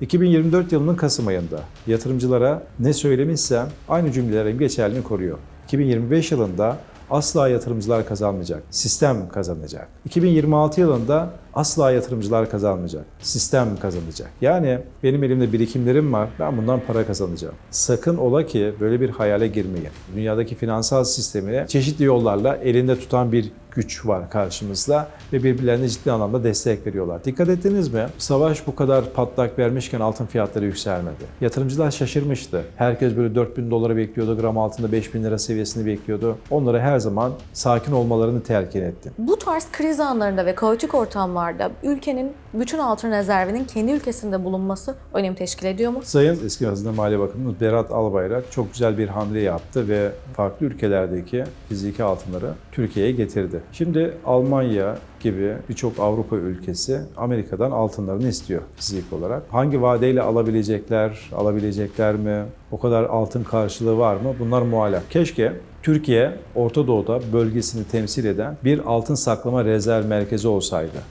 2024 yılının Kasım ayında yatırımcılara ne söylemişsem aynı cümlelerim geçerliliğini koruyor. 2025 yılında asla yatırımcılar kazanmayacak, sistem kazanacak. 2026 yılında asla yatırımcılar kazanmayacak, sistem kazanacak. Yani benim elimde birikimlerim var, ben bundan para kazanacağım. Sakın ola ki böyle bir hayale girmeyin. Dünyadaki finansal sistemini çeşitli yollarla elinde tutan bir güç var karşımızda ve birbirlerine ciddi anlamda destek veriyorlar. Dikkat ettiniz mi? Savaş bu kadar patlak vermişken altın fiyatları yükselmedi. Yatırımcılar şaşırmıştı. Herkes böyle 4000 dolara bekliyordu, gram altında 5000 lira seviyesini bekliyordu. Onlara her zaman sakin olmalarını telkin ettim. Bu tarz kriz anlarında ve kaotik ortamlarda ülkenin bütün altın rezervinin kendi ülkesinde bulunması önem teşkil ediyor mu? Sayın eski Hazine Maliye Bakanımız Berat Albayrak çok güzel bir hamle yaptı ve farklı ülkelerdeki fiziki altınları Türkiye'ye getirdi. Şimdi Almanya gibi birçok Avrupa ülkesi Amerika'dan altınlarını istiyor fizik olarak. Hangi vadeyle alabilecekler, alabilecekler mi? O kadar altın karşılığı var mı? Bunlar muallak. Keşke Türkiye, Orta Doğu'da bölgesini temsil eden bir altın saklama rezerv merkezi olsaydı.